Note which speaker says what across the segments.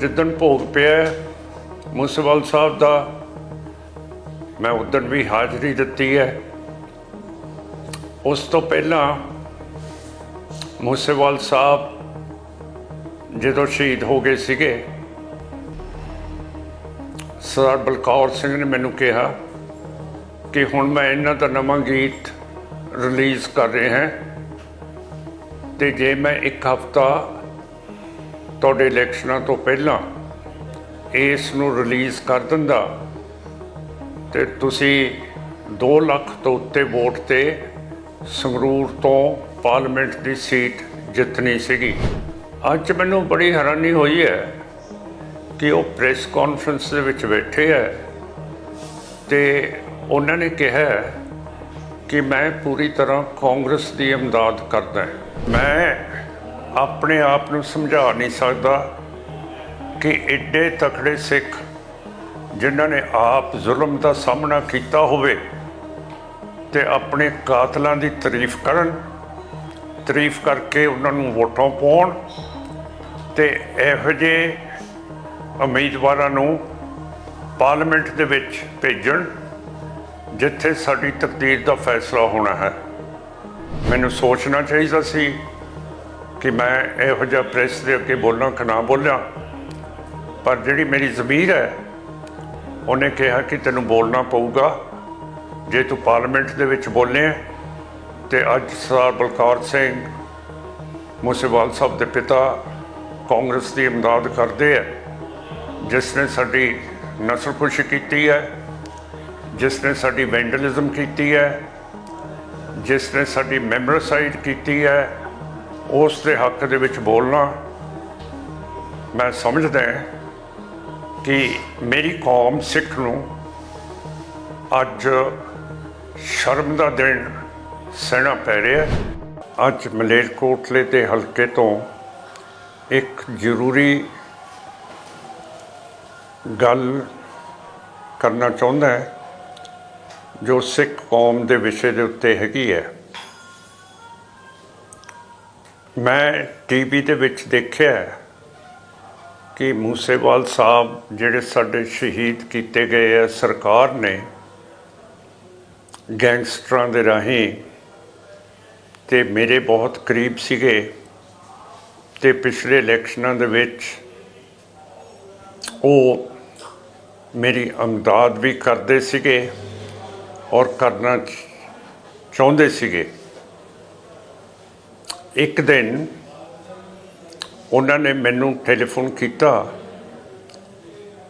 Speaker 1: ਜਿੱਦਣ ਭੋਗ ਪਿਆ ਮੁਸਵਲ ਸਾਹਿਬ ਦਾ, ਮੈਂ ਉਦੋਂ ਵੀ ਹਾਜ਼ਰੀ ਦਿੱਤੀ ਹੈ। ਉਸ ਤੋਂ ਪਹਿਲਾਂ ਮੁਸੇਵਾਲ ਸਾਹਿਬ ਜਦੋਂ ਸ਼ਹੀਦ ਹੋ ਗਏ ਸੀਗੇ, ਸਰਦਾਰ ਬਲਕੌਰ ਸਿੰਘ ਨੇ ਮੈਨੂੰ ਕਿਹਾ ਕਿ ਹੁਣ ਮੈਂ ਇਹਨਾਂ ਦਾ ਨਵਾਂ ਗੀਤ ਰਿਲੀਜ਼ ਕਰ ਰਿਹਾ ਹਾਂ ਤੇ ਜੇ ਮੈਂ ਇੱਕ ਹਫਤਾ ਤੁਹਾਡੇ ਇਲੈਕਸ਼ਨਾਂ ਤੋਂ ਪਹਿਲਾਂ ਇਸ ਨੂੰ ਰਿਲੀਜ਼ ਕਰ ਦਿੰਦਾ। ਤੇ ਤੁਸੀਂ 2 ਲੱਖ ਤੋਂ ਉੱਤੇ ਵੋਟ ਤੇ ਸੰਗਰੂਰ ਤੋਂ ਪਾਰਲੀਮੈਂਟ ਦੀ ਸੀਟ ਜਿੱਤਣੀ ਸੀਗੀ। ਅੱਜ ਮੈਨੂੰ ਬੜੀ ਹੈਰਾਨੀ ਹੋਈ ਹੈ ਕਿ ਉਹ ਪ੍ਰੈਸ ਕਾਨਫਰੰਸ ਦੇ ਵਿੱਚ ਬੈਠੇ ਹੈ ਤੇ ਉਹਨਾਂ ਨੇ ਕਿਹਾ ਕਿ ਮੈਂ ਪੂਰੀ ਤਰ੍ਹਾਂ ਕਾਂਗਰਸ ਦੀ ਇਮਦਾਦ ਕਰਦਾ ਮੈਂ ਆਪਣੇ ਆਪ ਨੂੰ ਸਮਝਾ ਨਹੀਂ ਸਕਦਾ ਕਿ ਐਡੇ ਤਕੜੇ ਸਿੱਖ ਜਿਨ੍ਹਾਂ ਨੇ ਆਪ ਜ਼ੁਲਮ ਦਾ ਸਾਹਮਣਾ ਕੀਤਾ ਹੋਵੇ ਤੇ ਆਪਣੇ ਕਾਤਲਾਂ ਦੀ ਤਾਰੀਫ ਕਰਨ, ਤਾਰੀਫ ਕਰਕੇ ਉਹਨਾਂ ਨੂੰ ਵੋਟਾਂ ਪਾਉਣ ਤੇ ਇਹੋ ਜਿਹੇ ਉਮੀਦਵਾਰਾਂ ਨੂੰ ਪਾਰਲੀਮੈਂਟ ਦੇ ਵਿੱਚ ਭੇਜਣ ਜਿੱਥੇ ਸਾਡੀ ਤਕਦੀਰ ਦਾ ਫੈਸਲਾ ਹੋਣਾ ਹੈ। ਮੈਨੂੰ ਸੋਚਣਾ ਚਾਹੀਦਾ ਸੀ ਕਿ ਮੈਂ ਇਹੋ ਜਿਹਾ ਪ੍ਰੈਸ ਦੇ ਅੱਗੇ ਬੋਲਾਂ ਕਿ ਨਾ ਬੋਲਾਂ ਪਰ ਜਿਹੜੀ ਮੇਰੀ ਜ਼ਮੀਰ ਹੈ, ਉਹਨੇ ਕਿਹਾ ਕਿ ਤੈਨੂੰ ਬੋਲਣਾ ਪਊਗਾ। ਜੇ ਤੂੰ ਪਾਰਲੀਮੈਂਟ ਦੇ ਵਿੱਚ ਬੋਲੇ ਤੇ ਅੱਜ ਸਰਦਾਰ ਬਲਕੌਰ ਸਿੰਘ ਮੁਸੇਵਾਲ ਸਾਹਿਬ ਦੇ ਪਿਤਾ ਕਾਂਗਰਸ ਦੀ ਇਮਦਾਦ ਕਰਦੇ ਹੈ, ਜਿਸ ਨੇ ਸਾਡੀ ਨਸਲਕੁਸ਼ੀ ਕੀਤੀ ਹੈ, ਜਿਸ ਨੇ ਸਾਡੀ ਵੈਂਡਲਿਜ਼ਮ ਕੀਤੀ ਹੈ, ਜਿਸ ਨੇ ਸਾਡੀ ਮੈਮਰਸਾਈਡ ਕੀਤੀ ਹੈ ਉਸ ਦੇ ਹੱਕ ਦੇ ਵਿੱਚ ਬੋਲਣਾ, ਮੈਂ ਸਮਝਦਾ ਕਿ ਮੇਰੀ ਕੌਮ ਸਿੱਖ ਨੂੰ ਅੱਜ ਸ਼ਰਮ ਦਾ ਦਿਨ ਸਹਿਣਾ ਪੈ ਰਿਹਾ ਅੱਜ ਮਲੇਰਕੋਟਲੇ ਦੇ ਹਲਕੇ ਤੋਂ ਇੱਕ ਜ਼ਰੂਰੀ ਗੱਲ ਕਰਨਾ ਚਾਹੁੰਦਾ ਜੋ ਸਿੱਖ ਕੌਮ ਦੇ ਵਿਸ਼ੇ ਦੇ ਉੱਤੇ ਹੈਗੀ ਹੈ। ਮੈਂ ਟੀਵੀ ਦੇ ਵਿੱਚ ਦੇਖਿਆ ਕਿ ਮੂਸੇਵਾਲ ਸਾਹਿਬ ਜਿਹੜੇ ਸਾਡੇ ਸ਼ਹੀਦ ਕੀਤੇ ਗਏ ਆ, ਸਰਕਾਰ ਨੇ ਗੈਂਗਸਟਰਾਂ ਦੇ ਰਾਹੀਂ ਤੇ ਮੇਰੇ ਬਹੁਤ ਕਰੀਬ ਸੀਗੇ ਤੇ ਪਿਛਲੇ ਇਲੈਕਸ਼ਨਾਂ ਦੇ ਵਿੱਚ ਉਹ ਮੇਰੀ ਅਮਦਾਦ ਵੀ ਕਰਦੇ ਸੀਗੇ ਔਰ ਕਰਨਾ ਚਾਹੁੰਦੇ ਸੀਗੇ। ਇੱਕ ਦਿਨ ਉਹਨਾਂ ਨੇ ਮੈਨੂੰ ਟੈਲੀਫੋਨ ਕੀਤਾ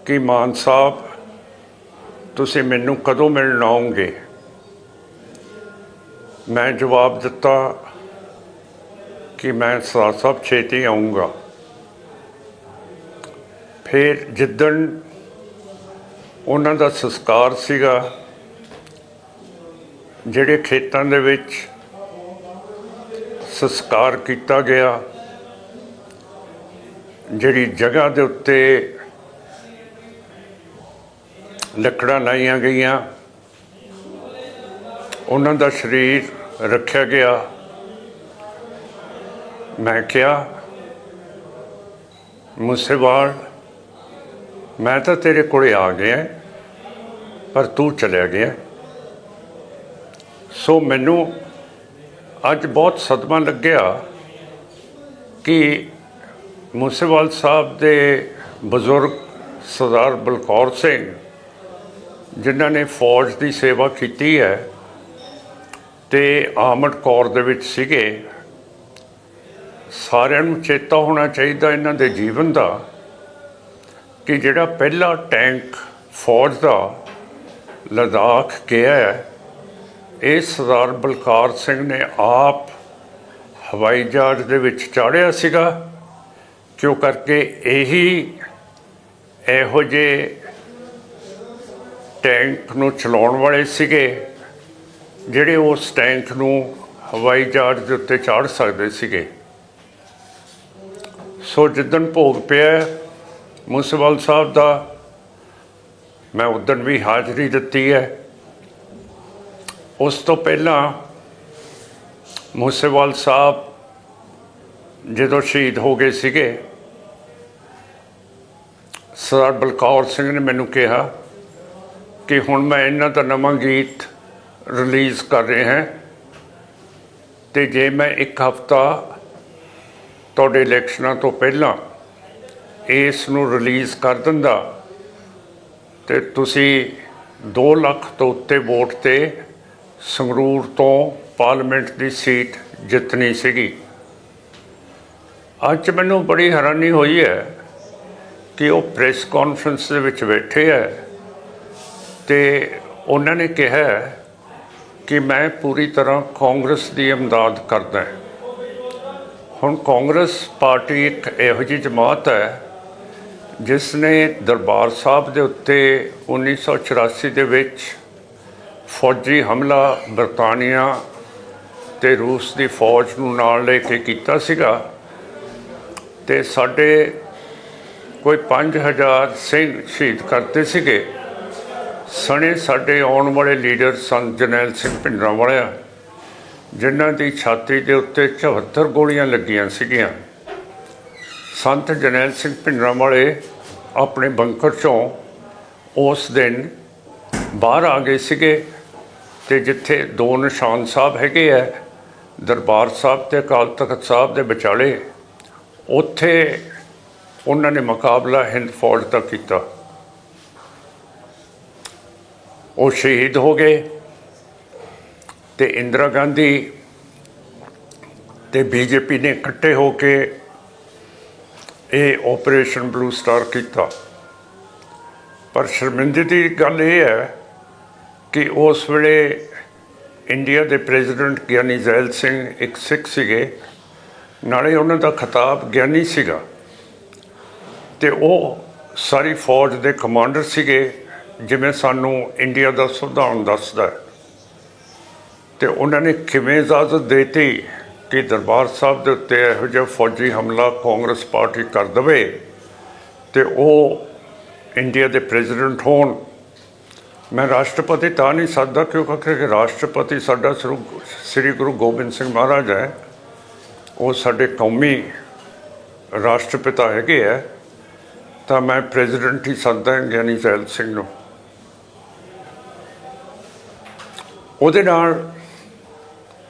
Speaker 1: ਕਿ ਮਾਨ ਸਾਹਿਬ, ਤੁਸੀਂ ਮੈਨੂੰ ਕਦੋਂ ਮਿਲਣ ਆਉਂਗੇ ਮੈਂ ਜਵਾਬ ਦਿੱਤਾ ਕਿ ਮੈਂ ਸਰਦਾਰ ਸਾਹਿਬ ਛੇਤੀ ਆਉਂਗਾ ਫਿਰ ਜਿੱਦਣ ਉਹਨਾਂ ਦਾ ਸੰਸਕਾਰ ਸੀਗਾ, ਜਿਹੜੇ ਖੇਤਾਂ ਦੇ ਵਿੱਚ ਸੰਸਕਾਰ ਕੀਤਾ ਗਿਆ, ਜਿਹੜੀ ਜਗ੍ਹਾ ਦੇ ਉੱਤੇ ਲੱਕੜਾਂ ਲਾਈਆਂ ਗਈਆਂ, ਉਹਨਾਂ ਦਾ ਸਰੀਰ ਰੱਖਿਆ ਗਿਆ। ਮੈਂ ਕਿਹਾ, ਮੁਸੇਵਾਲ, ਮੈਂ ਤਾਂ ਤੇਰੇ ਕੋਲੇ ਆ ਗਿਆ, ਪਰ ਤੂੰ ਚਲਿਆ ਗਿਆ। ਸੋ ਮੈਨੂੰ ਅੱਜ ਬਹੁਤ ਸਦਮਾ ਲੱਗਿਆ ਕਿ ਮੁਸੇਵਾਲ ਸਾਹਿਬ ਦੇ ਬਜ਼ੁਰਗ ਸਰਦਾਰ ਬਲਕੌਰ ਸਿੰਘ, ਜਿਨ੍ਹਾਂ ਨੇ ਫੌਜ ਦੀ ਸੇਵਾ ਕੀਤੀ ਹੈ ਤੇ ਆਮਦ ਕੌਰ ਦੇ ਵਿੱਚ ਸੀਗੇ, ਸਾਰਿਆਂ ਨੂੰ ਚੇਤਾ ਹੋਣਾ ਚਾਹੀਦਾ ਇਹਨਾਂ ਦੇ ਜੀਵਨ ਦਾ ਕਿ ਜਿਹੜਾ ਪਹਿਲਾ ਟੈਂਕ ਫੌਜ ਦਾ, ਲਦਾਖ ਗਿਆ ਹੈ ਇਹ ਸਰਦਾਰ ਬਲਕਾਰ ਸਿੰਘ ਨੇ ਆਪ ਹਵਾਈ ਜਹਾਜ਼ ਦੇ ਵਿੱਚ ਚਾੜਿਆ ਸੀਗਾ ਕਿਉਂ ਕਰਕੇ ਇਹੀ ਇਹੋ ਜਿਹੇ ਟੈਂਕ ਨੂੰ ਚਲਾਉਣ ਵਾਲੇ ਸੀਗੇ, ਜਿਹੜੇ ਉਸ ਟੈਂਕ ਨੂੰ ਹਵਾਈ ਜਹਾਜ਼ ਦੇ ਉੱਤੇ ਚਾੜ ਸਕਦੇ ਸੀਗੇ। ਸੋ ਜਿੱਦਣ ਭੋਗ ਪਿਆ ਮੁਸੇਵਾਲ ਸਾਹਿਬ ਦਾ, ਮੈਂ ਉਦੋਂ ਵੀ ਹਾਜ਼ਰੀ ਦਿੱਤੀ ਹੈ। ਉਸ ਤੋਂ ਪਹਿਲਾਂ ਮੂਸੇਵਾਲ ਸਾਹਿਬ ਜਦੋਂ ਸ਼ਹੀਦ ਹੋ ਗਏ ਸੀਗੇ, ਸਰਦਾਰ ਬਲਕੌਰ ਸਿੰਘ ਨੇ ਮੈਨੂੰ ਕਿਹਾ ਕਿ ਹੁਣ ਮੈਂ ਇਹਨਾਂ ਦਾ ਨਵਾਂ ਗੀਤ ਰਿਲੀਜ਼ ਕਰ ਰਿਹਾ ਹਾਂ ਤੇ ਜੇ ਮੈਂ ਇੱਕ ਹਫਤਾ ਤੁਹਾਡੇ ਇਲੈਕਸ਼ਨਾਂ ਤੋਂ ਪਹਿਲਾਂ ਇਸ ਨੂੰ ਰਿਲੀਜ਼ ਕਰ ਦਿੰਦਾ ਤੇ ਤੁਸੀਂ 2 ਲੱਖ ਤੋਂ ਉੱਤੇ ਵੋਟ ਤੇ ਸੰਗਰੂਰ ਤੋਂ ਪਾਰਲੀਮੈਂਟ ਦੀ ਸੀਟ ਜਿੱਤਣੀ ਸੀਗੀ। ਅੱਜ ਮੈਨੂੰ ਬੜੀ ਹੈਰਾਨੀ ਹੋਈ ਹੈ ਕਿ ਉਹ ਪ੍ਰੈਸ ਕਾਨਫਰੰਸ ਦੇ ਵਿੱਚ ਬੈਠੇ ਹੈ ਤੇ ਉਹਨਾਂ ਨੇ ਕਿਹਾ ਕਿ ਮੈਂ ਪੂਰੀ ਤਰ੍ਹਾਂ ਕਾਂਗਰਸ ਦੀ ਇਮਦਾਦ ਕਰਦਾ ਹੁਣ ਕਾਂਗਰਸ ਪਾਰਟੀ ਇੱਕ ਇਹੋ ਜਿਹੀ ਜਮਾਤ ਹੈ ਜਿਸ ਨੇ ਦਰਬਾਰ ਸਾਹਿਬ ਦੇ ਉੱਤੇ 1984 ਦੇ ਵਿੱਚ ਫੌਜੀ ਹਮਲਾ ਬਰਤਾਨੀਆ ਤੇ ਰੂਸ ਦੀ ਫੌਜ ਨੂੰ ਨਾਲ ਲੈ ਕੇ ਕੀਤਾ ਸੀਗਾ ਤੇ ਸਾਡੇ ਕੋਈ 5000 ਸਿੰਘ ਸ਼ਹੀਦ ਕਰਤੇ ਸੀਗੇ। ਸਣੇ ਸਾਡੇ ਆਉਣ ਵਾਲੇ ਲੀਡਰ ਸੰਤ ਜਨੈਲ ਸਿੰਘ ਭਿੰਡਰਾਂ ਵਾਲਿਆ ਜਿਨ੍ਹਾਂ ਦੀ ਛਾਤੀ ਦੇ ਉੱਤੇ 74 ਗੋਲੀਆਂ ਲੱਗੀਆਂ ਸੀਗੀਆਂ। ਸੰਤ ਜਰਨੈਲ ਸਿੰਘ ਭਿੰਡਰਾਂ ਵਾਲੇ ਆਪਣੇ ਬੰਕਰ ਚੋਂ ਉਸ ਦਿਨ ਬਾਹਰ ਆ ਗਏ ਸੀਗੇ। ਤੇ ਜਿੱਥੇ ਦੋ ਨਿਸ਼ਾਨ ਸਾਹਿਬ ਹੈਗੇ ਆ, ਦਰਬਾਰ ਸਾਹਿਬ ਤੇ ਅਕਾਲ ਤਖਤ ਸਾਹਿਬ ਦੇ ਵਿਚਾਲੇ, ਉੱਥੇ ਉਹਨਾਂ ਨੇ ਮੁਕਾਬਲਾ ਹਿੰਦ ਫੌਜ ਦਾ ਕੀਤਾ। ਉਹ ਸ਼ਹੀਦ ਹੋ ਗਏ ਤੇ ਇੰਦਰਾ ਗਾਂਧੀ ਤੇ ਬੀਜੇਪੀ ਨੇ ਇਕੱਠੇ ਹੋ ਕੇ ਇਹ ਆਪਰੇਸ਼ਨ ਬਲੂ ਸਟਾਰ ਕੀਤਾ। ਪਰ ਸ਼ਰਮਿੰਦਗੀ ਦੀ ਗੱਲ ਇਹ ਹੈ ਕਿ ਉਸ ਵੇਲੇ ਇੰਡੀਆ ਦੇ ਪ੍ਰੈਜ਼ੀਡੈਂਟ ਗਿਆਨੀ ਜ਼ੈਲ ਸਿੰਘ ਇੱਕ ਸਿੱਖ ਸੀਗੇ। ਨਾਲੇ ਉਹਨਾਂ ਦਾ ਖਿਤਾਬ ਗਿਆਨੀ ਸੀਗਾ। ਤੇ ਉਹ ਸਾਰੀ ਫੌਜ ਦੇ ਕਮਾਂਡਰ ਸੀਗੇ, ਜਿਵੇਂ ਸਾਨੂੰ ਇੰਡੀਆ ਦਾ ਸੰਵਿਧਾਨ ਦੱਸਦਾ ਹੈ। ਤੇ ਉਹਨਾਂ ਨੇ ਕਿਵੇਂ ਇਜਾਜ਼ਤ ਦੇਤੀ ਕਿ ਦਰਬਾਰ ਸਾਹਿਬ ਦੇ ਉੱਤੇ ਇਹੋ ਜਿਹਾ ਫੌਜੀ ਹਮਲਾ ਕਾਂਗਰਸ ਪਾਰਟੀ ਕਰ ਦਵੇ ਤੇ ਉਹ ਇੰਡੀਆ ਦੇ ਪ੍ਰੈਜ਼ੀਡੈਂਟ ਹੋਣ। ਮੈਂ ਰਾਸ਼ਟਰਪਤੀ ਤਾਂ ਨਹੀਂ ਸਕਦਾ ਕਿਉਂਕਿ ਕਿ ਰਾਸ਼ਟਰਪਤੀ ਸਾਡਾ ਸ੍ਰੀ ਸ੍ਰੀ ਗੁਰੂ ਗੋਬਿੰਦ ਸਿੰਘ ਮਹਾਰਾਜ ਹੈ। ਉਹ ਸਾਡੇ ਕੌਮੀ ਰਾਸ਼ਟਰਪਿਤਾ ਹੈਗੇ ਹੈ ਤਾਂ ਮੈਂ ਪ੍ਰੈਜ਼ੀਡੈਂਟ ਹੀ ਸਕਦਾ ਗਿਆਨੀ ਜ਼ੈਲ ਸਿੰਘ ਨੂੰ। ਉਹਦੇ ਨਾਲ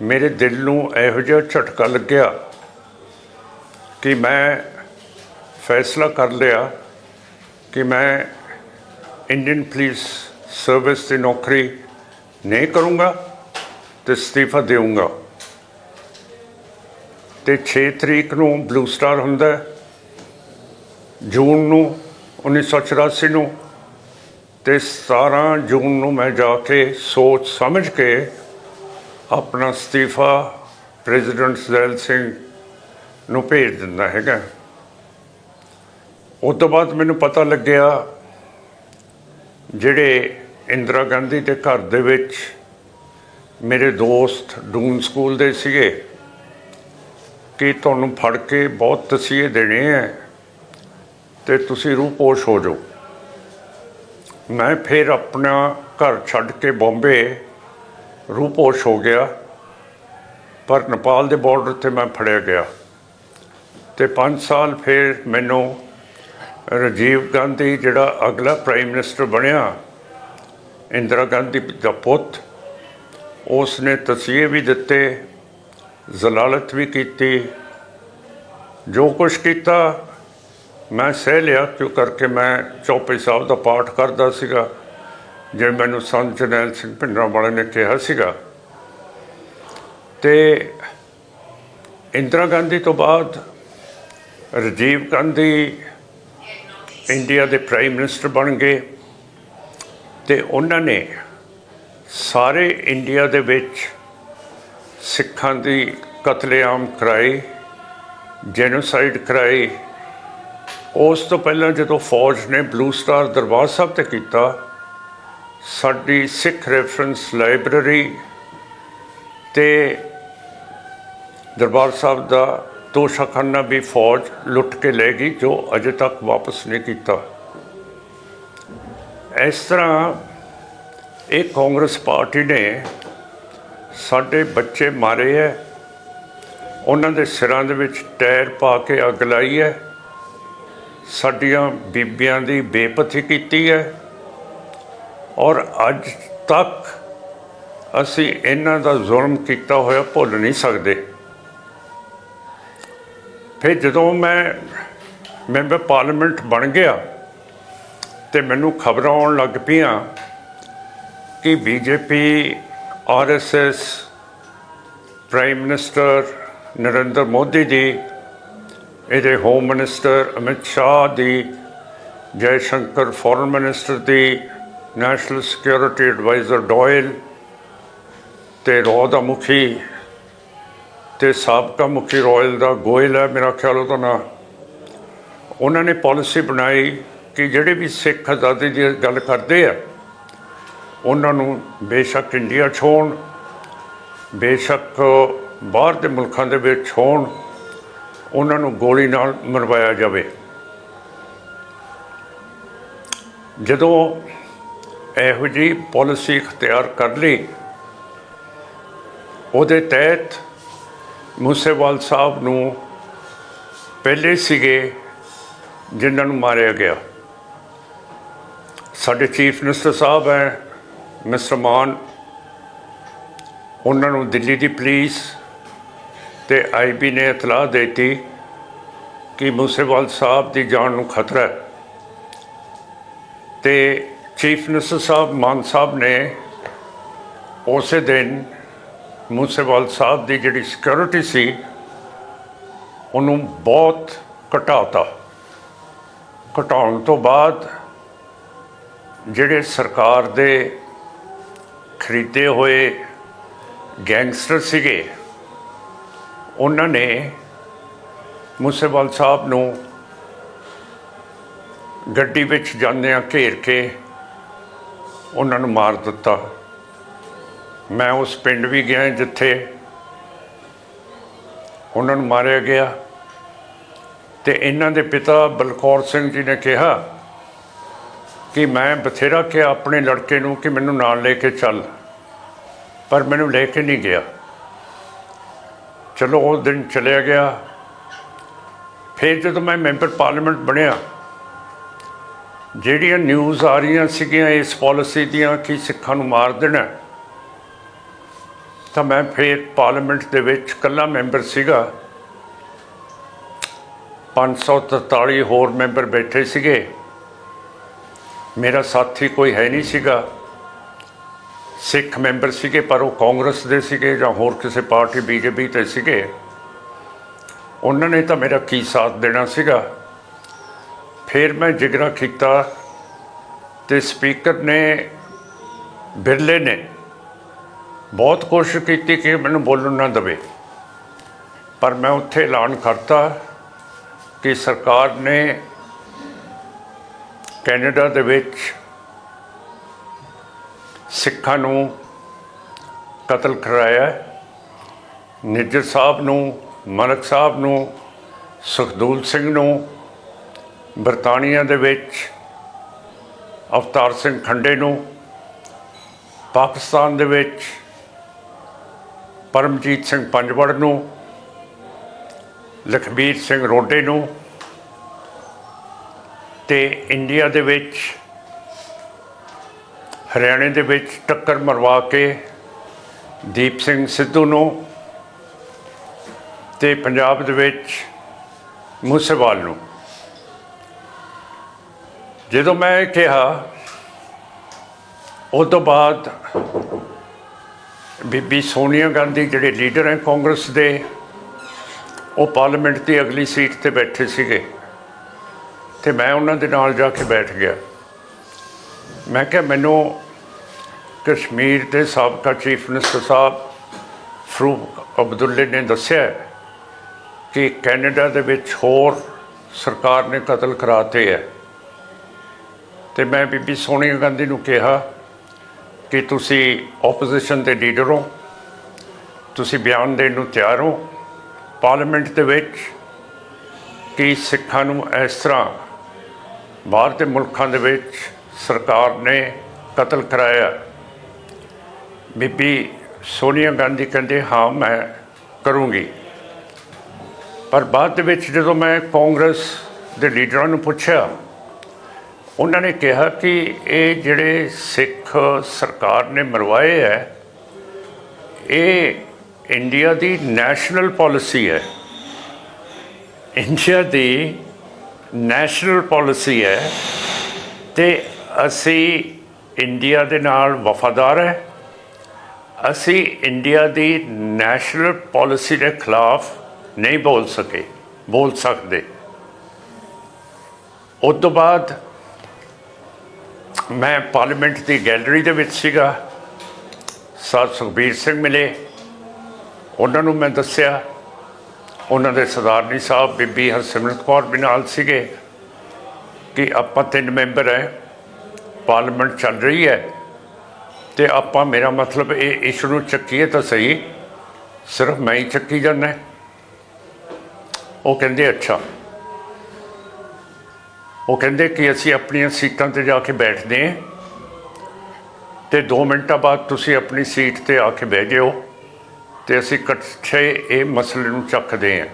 Speaker 1: ਮੇਰੇ ਦਿਲ ਨੂੰ ਇਹੋ ਜਿਹਾ ਝਟਕਾ ਲੱਗਿਆ ਕਿ ਮੈਂ ਫੈਸਲਾ ਕਰ ਲਿਆ ਕਿ ਮੈਂ ਇੰਡੀਅਨ ਪੁਲਿਸ ਸਰਵਿਸ ਦੀ ਨੌਕਰੀ ਨਹੀਂ ਕਰੂੰਗਾ ਤੇ ਅਸਤੀਫਾ ਦੇਵਾਂਗਾ ਤੇ 6 ਤਰੀਕ ਨੂੰ ਬਲੂ ਸਟਾਰ ਹੁੰਦਾ ਜੂਨ ਨੂੰ 1984 ਨੂੰ, ਤੇ 17 ਜੂਨ ਨੂੰ ਮੈਂ ਜਾ ਕੇ ਸੋਚ ਸਮਝ ਕੇ ਆਪਣਾ ਅਸਤੀਫਾ ਪ੍ਰੈਜ਼ੀਡੈਂਟ ਜ਼ੈਲ ਸਿੰਘ ਨੂੰ ਭੇਜ ਦਿੰਦਾ ਹੈਗਾ। ਉਸ ਤੋਂ ਬਾਅਦ ਮੈਨੂੰ ਪਤਾ ਲੱਗਿਆ, ਜਿਹੜੇ ਇੰਦਰਾ ਗਾਂਧੀ ਦੇ ਘਰ ਦੇ ਵਿੱਚ ਮੇਰੇ ਦੋਸਤ ਡੂਨ ਸਕੂਲ ਦੇ ਸੀਗੇ। ਕਿ ਤੁਹਾਨੂੰ ਫੜ ਕੇ ਬਹੁਤ ਤਸੀਹੇ ਦੇਣੇ ਹੈ ਤੇ ਤੁਸੀਂ ਰੂਪੋਸ਼ ਹੋ ਜਾਓ। ਮੈਂ ਫਿਰ ਆਪਣਾ ਘਰ ਛੱਡ ਕੇ ਬੰਬੇ ਰੂਪੋਸ਼ ਹੋ ਗਿਆ। ਪਰ ਨੇਪਾਲ ਦੇ ਬਾਰਡਰ ਤੇ ਮੈਂ ਫੜਿਆ ਗਿਆ। ਤੇ 5 ਸਾਲ ਫਿਰ ਮੈਨੂੰ ਰਾਜੀਵ ਗਾਂਧੀ ਜਿਹੜਾ ਅਗਲਾ ਪ੍ਰਾਈਮ ਮਿਨਿਸਟਰ ਬਣਿਆ ਇੰਦਰਾ ਗਾਂਧੀ ਦਾ ਪੁੱਤ ਉਸ ਨੇ ਤਸੀਹੇ ਵੀ ਦਿੱਤੇ, ਜ਼ਲਾਲਤ ਵੀ ਕੀਤੀ, ਜੋ ਕੁਝ ਕੀਤਾ ਮੈਂ ਸਹਿ ਲਿਆ, ਕਿਉਂ ਕਰਕੇ ਮੈਂ ਚੌਪਈ ਸਾਹਿਬ ਦਾ ਪਾਠ ਕਰਦਾ ਸੀਗਾ, ਜਿਵੇਂ ਮੈਨੂੰ ਸੰਤ ਜਰਨੈਲ ਸਿੰਘ ਭਿੰਡਰਾਂ ਵਾਲੇ ਨੇ ਕਿਹਾ ਸੀਗਾ। ਤੇ ਇੰਦਰਾ ਗਾਂਧੀ ਤੋਂ ਬਾਅਦ ਰਾਜੀਵ ਗਾਂਧੀ ਇੰਡੀਆ ਦੇ ਪ੍ਰਾਈਮ ਮਿਨਿਸਟਰ ਬਣ ਗਏ। ਤੇ ਉਹਨਾਂ ਨੇ ਸਾਰੇ ਇੰਡੀਆ ਦੇ ਵਿੱਚ ਸਿੱਖਾਂ ਦੀ ਕਤਲੇਆਮ ਕਰਾਈ, ਜੈਨੋਸਾਈਡ ਕਰਾਈ। ਉਸ ਤੋਂ ਪਹਿਲਾਂ ਜਦੋਂ ਫੌਜ ਨੇ ਬਲੂ ਸਟਾਰ ਦਰਬਾਰ ਸਾਹਿਬ ਤੇ ਕੀਤਾ, ਸਾਡੀ ਸਿੱਖ ਰੈਫਰੈਂਸ ਲਾਇਬ੍ਰੇਰੀ ਤੇ ਦਰਬਾਰ ਸਾਹਿਬ ਦਾ ਤੋਸ਼ਾਖਾਨਾ ਵੀ ਫੌਜ ਲੁੱਟ ਕੇ ਲੈ ਗਈ, ਜੋ ਅਜੇ ਤੱਕ ਵਾਪਸ ਨਹੀਂ ਕੀਤਾ। ਇਸ ਤਰ੍ਹਾਂ ਇਹ ਕਾਂਗਰਸ ਪਾਰਟੀ ਨੇ ਸਾਡੇ ਬੱਚੇ ਮਾਰੇ ਹੈ। ਉਹਨਾਂ ਦੇ ਸਿਰਾਂ ਦੇ ਵਿੱਚ ਟਾਇਰ ਪਾ ਕੇ ਅੱਗ ਲਾਈ ਹੈ। ਸਾਡੀਆਂ ਬੀਬੀਆਂ ਦੀ ਬੇਪਤੀ ਕੀਤੀ ਹੈ। ਔਰ ਅੱਜ ਤੱਕ ਅਸੀਂ ਇਹਨਾਂ ਦਾ ਜ਼ੁਲਮ ਕੀਤਾ ਹੋਇਆ ਭੁੱਲ ਨਹੀਂ ਸਕਦੇ। ਫਿਰ ਜਦੋਂ ਮੈਂ ਮੈਂਬਰ ਪਾਰਲੀਮੈਂਟ ਬਣ ਗਿਆ ਤੇ ਮੈਨੂੰ ਖਬਰਾਂ ਆਉਣ ਲੱਗ ਪਈਆਂ ਕਿ BJP, RSS, prime minister Narendra Modi ji, ਇਹਦੇ ਹੋਮ ਮਿਨਿਸਟਰ ਅਮਿਤ ਸ਼ਾਹ ਦੀ ਜੈ ਸ਼ੰਕਰ ਫੋਰਨ ਮਿਨਿਸਟਰ ਦੀ, ਨੈਸ਼ਨਲ ਸਿਕਿਉਰਿਟੀ ਐਡਵਾਈਜ਼ਰ ਡੋਇਲ ਤੇ ਰੋ ਦਾ ਮੁਖੀ ਤੇ ਸਾਬਕਾ ਮੁਖੀ ਰੋਇਲ ਦਾ ਗੋਇਲ ਹੈ, ਮੇਰਾ ਖਿਆਲ ਉਹਦਾ ਨਾਂ। ਉਹਨਾਂ ਨੇ ਪਾਲਿਸੀ ਬਣਾਈ ਕਿ ਜਿਹੜੇ ਵੀ ਸਿੱਖ ਆਜ਼ਾਦੀ ਦੀ ਗੱਲ ਕਰਦੇ ਆ, ਉਹਨਾਂ ਨੂੰ ਬੇਸ਼ੱਕ ਇੰਡੀਆ ਛੋਣ ਬੇਸ਼ੱਕ ਬਾਹਰ ਦੇ ਮੁਲਕਾਂ ਦੇ ਵਿੱਚ ਹੋਣ, ਉਹਨਾਂ ਨੂੰ ਗੋਲੀ ਨਾਲ ਮਰਵਾਇਆ ਜਾਵੇ। ਜਦੋਂ ਇਹੋ ਜਿਹੀ ਪਾਲਿਸੀ ਇਖਤਿਆਰ ਕਰ ਲਈ, ਉਹਦੇ ਤਹਿਤ ਮੂਸੇਵਾਲ ਸਾਹਿਬ ਨੂੰ ਪਹਿਲੇ ਸੀਗੇ ਜਿਨ੍ਹਾਂ ਨੂੰ ਮਾਰਿਆ ਗਿਆ। ਸਾਡੇ ਚੀਫ ਮਿਨਿਸਟਰ ਸਾਹਿਬ ਹੈ ਮਿਸਟਰ ਮਾਨ, ਉਹਨਾਂ ਨੂੰ ਦਿੱਲੀ ਦੀ ਪੁਲਿਸ ਤੇ ਆਈਬੀ ਨੇ ਇਤਲਾਹ ਦੇ ਦਿੱਤੀ ਕਿ ਮੂਸੇਵਾਲ ਸਾਹਿਬ ਦੀ ਜਾਨ ਨੂੰ ਖਤਰਾ ਹੈ। ਤੇ ਚੀਫ ਮਿਨਿਸਟਰ ਸਾਹਿਬ ਮਾਨ ਸਾਹਿਬ ਨੇ ਉਸੇ ਦਿਨ ਮੂਸੇਵਾਲ ਸਾਹਿਬ ਦੀ ਜਿਹੜੀ ਸਿਕਿਉਰਿਟੀ ਸੀ, ਉਹਨੂੰ ਬਹੁਤ ਘਟਾਤਾ। ਘਟਾਉਣ ਤੋਂ ਬਾਅਦ ਜਿਹੜੇ ਸਰਕਾਰ ਦੇ ਖਰੀਦੇ ਹੋਏ ਗੈਂਗਸਟਰ ਸੀਗੇ, ਉਹਨਾਂ ਨੇ ਮੂਸੇਵਾਲ ਸਾਹਿਬ ਨੂੰ ਗੱਡੀ ਵਿੱਚ ਜਾਂਦਿਆਂ ਘੇਰ ਕੇ ਉਹਨਾਂ ਨੂੰ ਮਾਰ ਦਿੱਤਾ। ਮੈਂ ਉਸ ਪਿੰਡ ਵੀ ਗਿਆ ਜਿੱਥੇ ਉਹਨਾਂ ਨੂੰ ਮਾਰਿਆ ਗਿਆ ਤੇ ਇਹਨਾਂ ਦੇ ਪਿਤਾ ਬਲਕੌਰ ਸਿੰਘ ਜੀ ਨੇ ਕਿਹਾ ਕਿ ਮੈਂ ਬਥੇਰਾ ਕਿਹਾ ਆਪਣੇ ਲੜਕੇ ਨੂੰ ਕਿ ਮੈਨੂੰ ਨਾਲ ਲੈ ਕੇ ਚੱਲ। ਪਰ ਮੈਨੂੰ ਲੈ ਕੇ ਨਹੀਂ ਗਿਆ। ਚਲੋ, ਉਹ ਦਿਨ ਚਲਿਆ ਗਿਆ। ਫਿਰ ਜਦੋਂ ਮੈਂ ਮੈਂਬਰ ਪਾਰਲੀਮੈਂਟ ਬਣਿਆ, ਜਿਹੜੀਆਂ ਨਿਊਜ਼ ਆ ਰਹੀਆਂ ਸੀਗੀਆਂ, ਇਸ ਪਾਲਿਸੀ ਦੀਆਂ ਕਿ ਸਿੱਖਾਂ ਨੂੰ ਮਾਰ ਦੇਣਾ, ਤਾਂ ਮੈਂ ਫਿਰ ਪਾਰਲੀਮੈਂਟ ਦੇ ਵਿੱਚ ਇਕੱਲਾ ਮੈਂਬਰ ਸੀਗਾ। 543 ਹੋਰ ਮੈਂਬਰ ਬੈਠੇ ਸੀਗੇ। ਮੇਰਾ ਸਾਥੀ ਕੋਈ ਹੈ ਨਹੀਂ ਸੀਗਾ। ਸਿੱਖ ਮੈਂਬਰ ਸੀਗੇ, ਪਰ ਉਹ ਕਾਂਗਰਸ ਦੇ ਸੀਗੇ ਜਾਂ ਹੋਰ ਕਿਸੇ ਪਾਰਟੀ ਬੀਜੇਪੀ ਤੇ ਸੀਗੇ। ਉਹਨਾਂ ਨੇ ਤਾਂ ਮੇਰਾ ਕੀ ਸਾਥ ਦੇਣਾ ਸੀਗਾ। ਫਿਰ ਮੈਂ ਜਿਗਰਾ ਕੀਤਾ ਤੇ ਸਪੀਕਰ ਨੇ ਬਿਰਲੇ ਨੇ ਬਹੁਤ ਕੋਸ਼ਿਸ਼ ਕੀਤੀ ਕਿ ਮੈਨੂੰ ਬੋਲਣ ਨਾ ਦੇਵੇ। ਪਰ ਮੈਂ ਉੱਥੇ ਐਲਾਨ ਕਰਤਾ ਕਿ ਸਰਕਾਰ ਨੇ ਕੈਨੇਡਾ ਦੇ ਵਿੱਚ ਸਿੱਖਾਂ ਨੂੰ ਕਤਲ ਕਰਾਇਆ ਨਿੱਜਰ ਸਾਹਿਬ ਨੂੰ, ਮਲਕ ਸਾਹਿਬ ਨੂੰ, ਸੁਖਦੂਲ ਸਿੰਘ ਨੂੰ, ਬਰਤਾਨੀਆ ਦੇ ਵਿੱਚ, ਅਵਤਾਰ ਸਿੰਘ ਖੰਡੇ ਨੂੰ, ਪਾਕਿਸਤਾਨ ਦੇ ਵਿੱਚ, ਪਰਮਜੀਤ ਸਿੰਘ ਪੰਜਵੜ ਨੂੰ, ਲਖਬੀਰ ਸਿੰਘ ਰੋਡੇ ਨੂੰ ਤੇ ਇੰਡੀਆ ਦੇ ਵਿੱਚ, ਹਰਿਆਣੇ ਦੇ ਵਿੱਚ ਟੱਕਰ ਮਰਵਾ ਕੇ ਦੀਪ ਸਿੰਘ ਸਿੱਧੂ ਨੂੰ ਤੇ ਪੰਜਾਬ ਦੇ ਵਿੱਚ ਮੂਸੇਵਾਲ ਨੂੰ। ਜਦੋਂ ਮੈਂ ਇਹ ਕਿਹਾ, ਉਸ ਤੋਂ ਬਾਅਦ ਬੀਬੀ ਸੋਨੀਆ ਗਾਂਧੀ ਜਿਹੜੇ ਲੀਡਰ ਹੈ ਕਾਂਗਰਸ ਦੇ, ਉਹ ਪਾਰਲੀਮੈਂਟ ਦੀ ਅਗਲੀ ਸੀਟ ਤੇ ਬੈਠੇ ਸੀਗੇ। ਤੇ ਮੈਂ ਉਹਨਾਂ ਦੇ ਨਾਲ ਜਾ ਕੇ ਬੈਠ ਗਿਆ। ਮੈਂ ਕਿਹਾ, ਮੈਨੂੰ ਕਸ਼ਮੀਰ ਦੇ ਸਾਬਕਾ ਚੀਫ ਮਿਨਿਸਟਰ ਸਾਹਿਬ ਫਰੂਕ ਅਬਦੁੱਲੇ ਨੇ ਦੱਸਿਆ ਕਿ ਕੈਨੇਡਾ ਦੇ ਵਿੱਚ ਹੋਰ ਸਰਕਾਰ ਨੇ ਕਤਲ ਕਰਾਤੇ ਹੈ। ਤੇ ਮੈਂ ਬੀਬੀ ਸੋਨੀਆ ਗਾਂਧੀ ਨੂੰ ਕਿਹਾ ਕਿ ਤੁਸੀਂ ਆਪੋਜੀਸ਼ਨ ਦੇ ਲੀਡਰ ਹੋ, ਤੁਸੀਂ ਬਿਆਨ ਦੇਣ ਨੂੰ ਤਿਆਰ ਹੋ। ਪਾਰਲੀਮੈਂਟ ਦੇ ਵਿੱਚ ਕਿ ਸਿੱਖਾਂ ਨੂੰ ਇਸ ਤਰ੍ਹਾਂ ਬਾਹਰ ਦੇ ਮੁਲਕਾਂ ਦੇ ਵਿੱਚ ਸਰਕਾਰ ਨੇ ਕਤਲ ਕਰਾਇਆ। ਬੀਬੀ ਸੋਨੀਆ ਗਾਂਧੀ ਕਹਿੰਦੇ, ਹਾਂ, ਮੈਂ ਕਰੂੰਗੀ। ਪਰ ਬਾਅਦ ਦੇ ਵਿੱਚ ਜਦੋਂ ਮੈਂ ਕਾਂਗਰਸ ਦੇ ਲੀਡਰਾਂ ਨੂੰ ਪੁੱਛਿਆ, ਉਹਨਾਂ ਨੇ ਕਿਹਾ ਕਿ ਇਹ ਜਿਹੜੇ ਸਿੱਖ ਸਰਕਾਰ ਨੇ ਮਰਵਾਏ ਹੈ, ਇਹ ਇੰਡੀਆ ਦੀ ਨੈਸ਼ਨਲ ਪਾਲਿਸੀ ਹੈ। ਇੰਡੀਆ ਦੀ ਨੈਸ਼ਨਲ ਪਾਲਿਸੀ ਹੈ ਤੇ ਅਸੀਂ ਇੰਡੀਆ ਦੇ ਨਾਲ ਵਫਾਦਾਰ ਹੈ। ਅਸੀਂ ਇੰਡੀਆ ਦੀ ਨੈਸ਼ਨਲ ਪਾਲਿਸੀ ਦੇ ਖਿਲਾਫ ਨਹੀਂ ਬੋਲ ਸਕੇ, ਬੋਲ ਸਕਦੇ। ਉਸ ਤੋਂ ਬਾਅਦ ਮੈਂ ਪਾਰਲੀਮੈਂਟ ਦੀ ਗੈਲਰੀ ਦੇ ਵਿੱਚ ਸੀਗਾ। ਸਰ ਸੁਖਬੀਰ ਸਿੰਘ ਮਿਲੇ। ਉਹਨਾਂ ਨੂੰ ਮੈਂ ਦੱਸਿਆ ਉਹਨਾਂ ਦੇ ਸਰਦਾਰਨੀ ਸਾਹਿਬ, ਬੀਬੀ ਹਰਸਿਮਰਤ ਕੌਰ ਵੀ ਨਾਲ ਸੀਗੇ ਕਿ ਆਪਾਂ ਤਿੰਨ ਮੈਂਬਰ ਹੈ, ਪਾਰਲੀਮੈਂਟ ਚੱਲ ਰਹੀ ਹੈ ਤੇ ਆਪਾਂ ਮੇਰਾ ਮਤਲਬ ਇਹ ਇਸ਼ੂ ਨੂੰ ਚੱਕੀਏ ਤਾਂ ਸਹੀ, ਸਿਰਫ ਮੈਂ ਹੀ ਚੱਕੀ ਜਾਂਦਾ ਉਹ ਕਹਿੰਦੇ, ਅੱਛਾ। ਉਹ ਕਹਿੰਦੇ ਕਿ ਅਸੀਂ ਆਪਣੀਆਂ ਸੀਟਾਂ ਤੇ ਜਾ ਕੇ ਬੈਠਦੇ ਹਾਂ ਤੇ 2 ਮਿੰਟਾਂ ਬਾਅਦ ਤੁਸੀਂ ਆਪਣੀ ਸੀਟ ਤੇ ਆ ਕੇ ਬਹਿ ਜਿਓ। ਤੇ ਅਸੀਂ ਇਕੱਠੇ ਇਹ ਮਸਲੇ ਨੂੰ ਚੱਕਦੇ ਹਾਂ।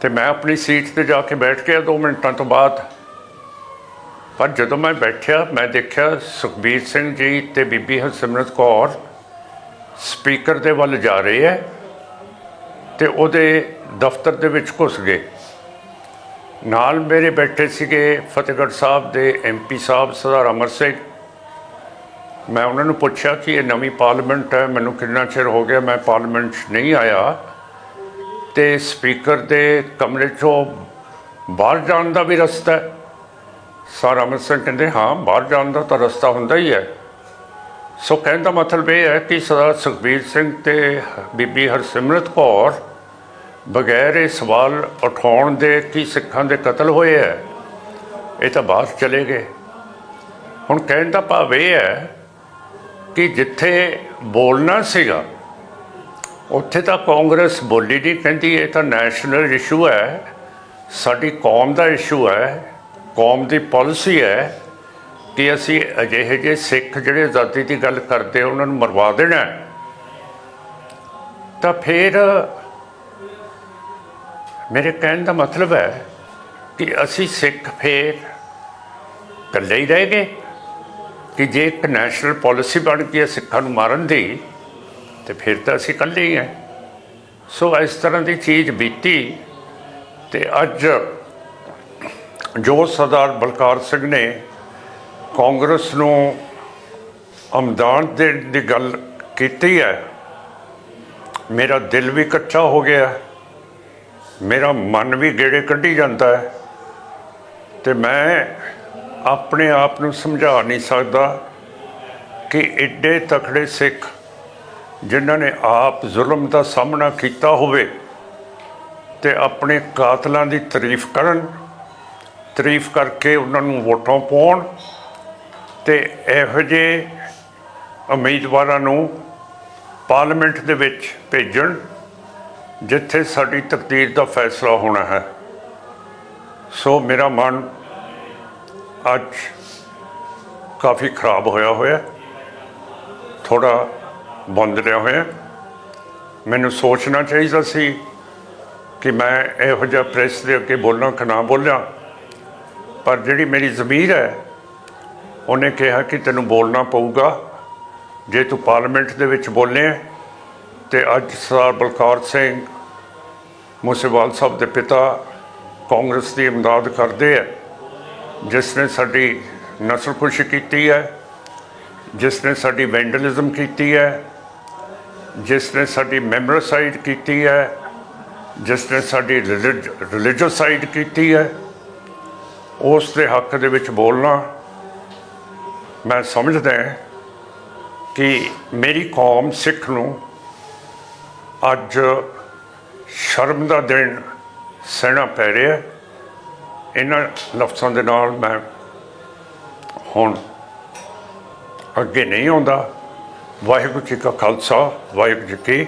Speaker 1: ਤੇ ਮੈਂ ਆਪਣੀ ਸੀਟ ਤੇ ਜਾ ਕੇ ਬੈਠ ਗਿਆ 2 ਮਿੰਟਾਂ ਤੋਂ ਬਾਅਦ। ਪਰ ਜਦੋਂ ਮੈਂ ਬੈਠਿਆ, ਮੈਂ ਦੇਖਿਆ ਸੁਖਬੀਰ ਸਿੰਘ ਜੀ ਤੇ ਬੀਬੀ ਹਰਸਿਮਰਤ ਕੌਰ ਸਪੀਕਰ ਦੇ ਵੱਲ ਜਾ ਰਹੇ ਹੈ ਤੇ ਉਹਦੇ ਦਫ਼ਤਰ ਦੇ ਵਿੱਚ ਘੁਸ ਗਏ। ਨਾਲ ਮੇਰੇ ਬੈਠੇ ਸੀਗੇ ਫਤਿਹਗੜ੍ਹ ਸਾਹਿਬ ਦੇ ਐਮਪੀ ਸਾਹਿਬ, ਸਰਦਾਰ ਅਮਰ ਸਿੰਘ ਮੈਂ ਉਹਨਾਂ ਨੂੰ ਪੁੱਛਿਆ ਕਿ ਇਹ ਨਵੀਂ ਪਾਰਲੀਮੈਂਟ ਹੈ, ਮੈਨੂੰ ਕਿੰਨਾ ਚਿਰ ਹੋ ਗਿਆ ਮੈਂ ਪਾਰਲੀਮੈਂਟ 'ਚ ਨਹੀਂ ਆਇਆ। ਤੇ ਸਪੀਕਰ ਦੇ ਕਮਰੇ 'ਚੋਂ ਬਾਹਰ ਜਾਣ ਦਾ ਵੀ ਰਸਤਾ ਹੈ। ਸਰ ਅਮਰ ਕਹਿੰਦੇ, ਹਾਂ, ਬਾਹਰ ਜਾਣ ਦਾ ਤਾਂ ਰਸਤਾ ਹੁੰਦਾ ਹੀ ਹੈ। ਸੋ ਕਹਿਣ ਦਾ ਮਤਲਬ ਇਹ ਹੈ ਕਿ ਸਰਦਾਰ ਸੁਖਬੀਰ ਸਿੰਘ ਤੇ ਬੀਬੀ ਹਰਸਿਮਰਤ ਕੌਰ ਬਗੈਰ ਇਹ ਸਵਾਲ ਉਠਾਉਣ ਦੇ ਕਿ ਸਿੱਖਾਂ ਦੇ ਕਤਲ ਹੋਏ ਹੈ? ਇਹ ਤਾਂ ਬਾਹਰ ਚਲੇ ਗਏ। ਹੁਣ ਕਹਿਣ ਦਾ ਭਾਵ ਇਹ ਹੈ ਕਿ ਜਿੱਥੇ ਬੋਲਣਾ ਸੀਗਾ, ਉੱਥੇ ਤਾਂ ਕਾਂਗਰਸ ਬੋਲੀ ਨਹੀਂ ਕਹਿੰਦੀ ਇਹ ਤਾਂ ਨੈਸ਼ਨਲ ਇਸ਼ੂ ਹੈ, ਸਾਡੀ ਕੌਮ ਦਾ ਇਸ਼ੂ ਹੈ, ਕੌਮ ਦੀ ਪਾਲਿਸੀ ਹੈ ਕਿ ਅਸੀਂ ਅਜਿਹੇ ਜਿਹੇ ਸਿੱਖ ਜਿਹੜੇ ਆਜ਼ਾਦੀ ਦੀ ਗੱਲ ਕਰਦੇ ਉਹਨਾਂ ਨੂੰ ਮਰਵਾ ਦੇਣਾ ਤਾਂ ਫਿਰ ਮੇਰੇ ਕਹਿਣ ਦਾ ਮਤਲਬ ਹੈ ਕਿ ਅਸੀਂ ਸਿੱਖ ਫੇਰ ਇਕੱਲੇ ਹੀ ਰਹਿ ਗਏ। ਕਿ ਜੇ ਇੱਕ ਨੈਸ਼ਨਲ ਪਾਲਿਸੀ ਬਣ ਗਈ ਹੈ ਸਿੱਖਾਂ ਨੂੰ ਮਾਰਨ ਦੀ, ਤੇ ਫਿਰ ਤਾਂ ਅਸੀਂ ਇਕੱਲੇ ਹੀ ਹਾਂ। ਸੋ ਇਸ ਤਰ੍ਹਾਂ ਦੀ ਚੀਜ਼ ਬੀਤੀ ਤੇ ਅੱਜ ਜੋ ਸਰਦਾਰ ਬਲਕਾਰ ਸਿੰਘ ਨੇ ਕਾਂਗਰਸ ਨੂੰ ਅਮਦਾਨ ਦੇਣ ਦੀ ਗੱਲ ਕੀਤੀ ਹੈ, ਮੇਰਾ ਦਿਲ ਵੀ ਕੱਚਾ ਹੋ ਗਿਆ, ਮੇਰਾ ਮਨ ਵੀ ਗੇੜੇ ਕੱਢੀ ਜਾਂਦਾ ਹੈ ਤੇ ਮੈਂ ਆਪਣੇ ਆਪ ਨੂੰ ਸਮਝਾ ਨਹੀਂ ਸਕਦਾ ਕਿ ਐਡੇ ਤਕੜੇ ਸਿੱਖ ਜਿਨ੍ਹਾਂ ਨੇ ਆਪ ਜ਼ੁਲਮ ਦਾ ਸਾਹਮਣਾ ਕੀਤਾ ਹੋਵੇ ਤੇ ਆਪਣੇ ਕਾਤਲਾਂ ਦੀ ਤਾਰੀਫ ਕਰਨ, ਤਾਰੀਫ ਕਰਕੇ ਉਹਨਾਂ ਨੂੰ ਵੋਟਾਂ ਪਾਉਣ ਤੇ ਇਹੋ ਜਿਹੇ ਉਮੀਦਵਾਰਾਂ ਨੂੰ ਪਾਰਲੀਮੈਂਟ ਦੇ ਵਿੱਚ ਭੇਜਣ ਜਿੱਥੇ ਸਾਡੀ ਤਕਦੀਰ ਦਾ ਫੈਸਲਾ ਹੋਣਾ ਹੈ। ਸੋ ਮੇਰਾ ਮਨ ਅੱਜ ਕਾਫੀ ਖਰਾਬ ਹੋਇਆ ਹੋਇਆ। ਥੋੜਾ ਬੰਦ ਰਿਹਾ ਹੋਇਆ। ਮੈਨੂੰ ਸੋਚਣਾ ਚਾਹੀਦਾ ਸੀ ਕਿ ਮੈਂ ਇਹੋ ਜਿਹਾ ਪ੍ਰੈਸ ਦੇ ਅੱਗੇ ਬੋਲਾਂ ਕਿ ਨਾ ਬੋਲਾਂ। ਪਰ ਜਿਹੜੀ ਮੇਰੀ ਜ਼ਮੀਰ ਹੈ ਉਹਨੇ ਕਿਹਾ ਕਿ ਤੈਨੂੰ ਬੋਲਣਾ ਪਊਗਾ। ਜੇ ਤੂੰ ਪਾਰਲੀਮੈਂਟ ਦੇ ਵਿੱਚ ਬੋਲੇ ਹੈ, ਤੇ ਅੱਜ ਸਰਦਾਰ ਬਲਕਾਰ ਸਿੰਘ ਮੂਸੇਵਾਲ ਸਾਹਿਬ ਦੇ ਪਿਤਾ ਕਾਂਗਰਸ ਦੀ ਇਮਦਾਦ ਕਰਦੇ ਹੈ ਜਿਸ ਨੇ ਸਾਡੀ ਨਸਲਕੁਸ਼ੀ ਕੀਤੀ ਹੈ, ਜਿਸ ਨੇ ਸਾਡੀ ਵੈਂਡਲਿਜ਼ਮ ਕੀਤੀ ਹੈ, ਜਿਸ ਨੇ ਸਾਡੀ ਮੈਮੋਰੀਸਾਈਡ ਕੀਤੀ ਹੈ, ਜਿਸ ਨੇ ਸਾਡੀ ਰਿਲੀਜੀਅਸਾਈਡ ਕੀਤੀ ਹੈ, ਉਸ ਦੇ ਹੱਕ ਦੇ ਵਿੱਚ ਬੋਲਣਾ, ਮੈਂ ਸਮਝਦਾ ਕਿ ਮੇਰੀ ਕੌਮ ਸਿੱਖ ਨੂੰ ਅੱਜ ਸ਼ਰਮ ਦਾ ਦਿਨ ਸਹਿਣਾ ਪੈ ਰਿਹਾ ਹੈ। ਇਹਨਾਂ ਲਫ਼ਜ਼ਾਂ ਦੇ ਨਾਲ ਮੈਂ ਹੁਣ ਅੱਗੇ ਨਹੀਂ ਆਉਂਦਾ। ਵਾਹਿਗੁਰੂ ਜੀ ਕਾ ਖਾਲਸਾ, ਵਾਹਿਗੁਰੂ ਜੀ ਕੀ